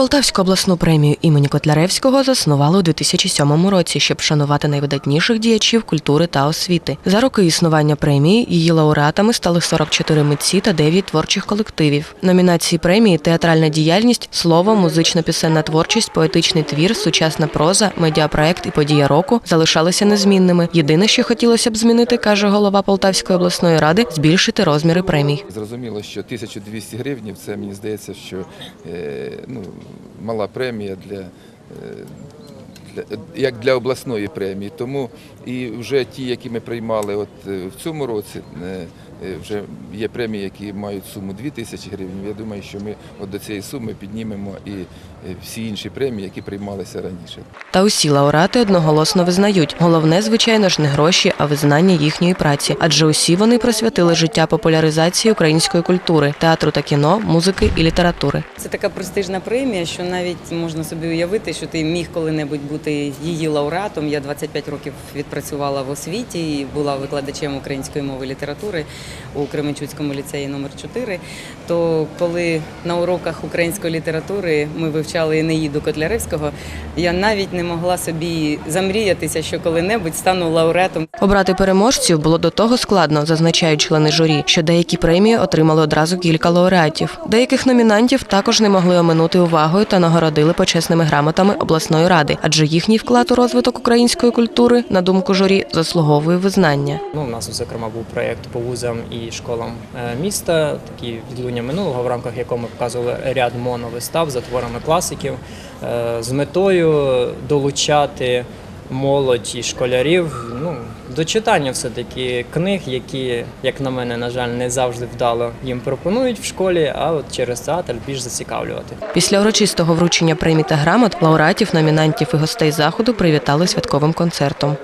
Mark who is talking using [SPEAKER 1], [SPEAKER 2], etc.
[SPEAKER 1] Полтавську обласну премію імені Котляревського заснували у 2007 році, щоб шанувати найвидатніших діячів культури та освіти. За роки існування премії її лауреатами стали 44 митці та 9 творчих колективів. Номінації премії театральна діяльність, слово, музична пісенна творчість, поетичний твір, сучасна проза, медіапроект і подія року залишалися незмінними. Єдине, що хотілося б змінити, каже голова Полтавської обласної ради, збільшити розміри премій.
[SPEAKER 2] Зрозуміло, що 1200 гривнів це мені здається, що е, ну, мала премія для, е, як для обласної премії. Тому і вже ті, які ми приймали от е, в цьому році, е, е, вже є премії, які мають суму 2000 гривень. Я думаю, що ми от до цієї суми піднімемо і всі інші премії, які приймалися раніше.
[SPEAKER 1] Та усі лауреати одноголосно визнають, головне, звичайно ж, не гроші, а визнання їхньої праці, адже усі вони присвятили життя популяризації української культури, театру та кіно, музики і літератури.
[SPEAKER 3] Це така престижна премія, що навіть можна собі уявити, що ти міг коли-небудь бути її лауреатом. Я 25 років відпрацювала в освіті і була викладачем української мови літератури у Кременчуцькому ліцеї номер 4 То коли на уроках української літератури ми вивчали Енеїду Котляревського, я навіть не могла собі замріятися, що коли-небудь стану лауреатом
[SPEAKER 1] Обрати переможців було до того складно, зазначають члени журі, що деякі премії отримали одразу кілька лауреатів. Деяких номінантів також не могли оминути увагою та нагородили почесними грамотами обласної ради, адже їхній вклад у розвиток української культури, на думку журі, заслуговує визнання.
[SPEAKER 4] Ну, у нас, зокрема, був проєкт по вузам і школам е, міста, такі відлуння минулого, в рамках якого ми показували ряд моновистав за творами класиків е, з метою долучати молодь і школярів ну, до читання все-таки книг, які, як на мене, на жаль, не завжди вдало їм пропонують в школі, а от через театр більш зацікавлювати.
[SPEAKER 1] Після урочистого вручення премій та грамот лауреатів, номінантів і гостей заходу привітали святковим концертом.